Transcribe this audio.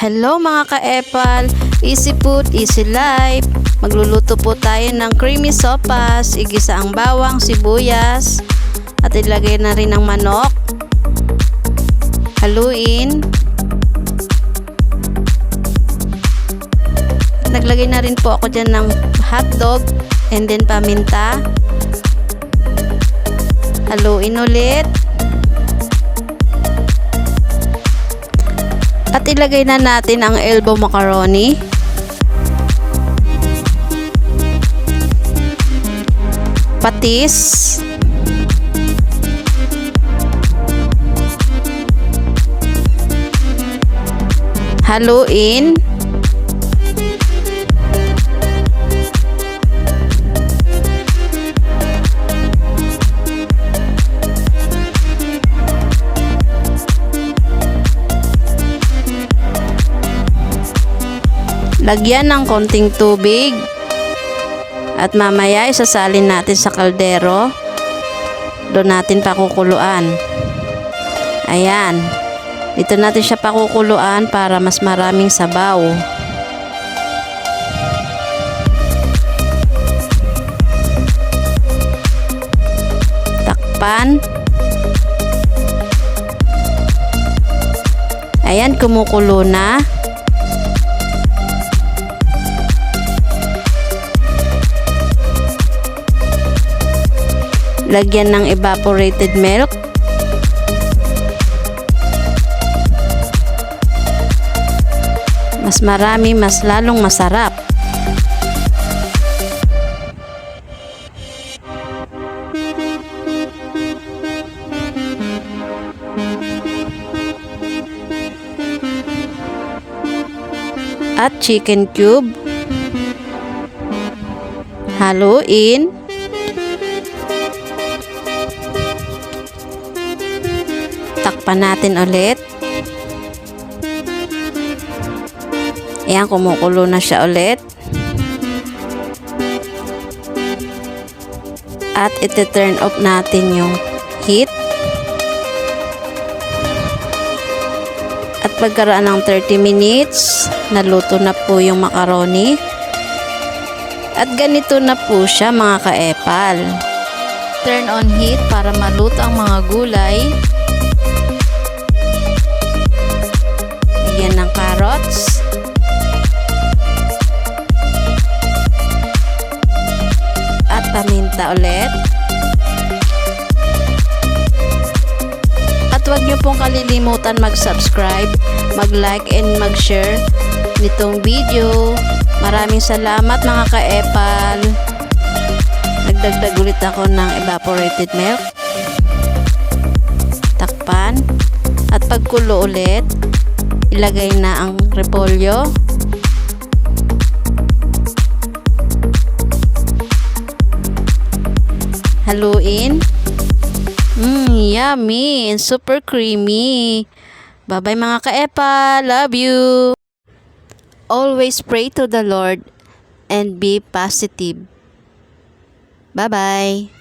Hello mga ka-epal! Easy food, easy life! Magluluto po tayo ng creamy sopas, igisa ang bawang, sibuyas, at ilagay na rin ang manok. Haluin. Naglagay na rin po ako dyan ng hotdog and then paminta. Haluin ulit. Ilagay na natin ang elbow macaroni. Patis. Haluin. Lagyan ng konting tubig. At mamaya isasalin natin sa kaldero. Doon natin pakukuluan. Ayan. Dito natin siya pakukuluan para mas maraming sabaw. Takpan. Ayan, kumukulo na. Lagyan ng evaporated milk. Mas marami, mas lalong masarap. At chicken cube. Haluin. Takpan natin ulit. Ayan, kumukulo na siya ulit. At iti-turn off natin yung heat. At pagkaraan ng 30 minutes, naluto na po yung macaroni. At ganito na po siya mga kaepal. Turn on heat para maluto ang mga gulay. Lagyan ng carrots. At paminta ulit. At huwag niyo pong kalilimutan mag-subscribe, mag-like and mag-share nitong video. Maraming salamat mga ka-epal. Nagdagdag ulit ako ng evaporated milk. Takpan. At pagkulo ulit, ilagay na ang repolyo. Haluin. Mmm, yummy and super creamy. Bye-bye mga ka-epa. Love you. Always pray to the Lord and be positive. Bye-bye.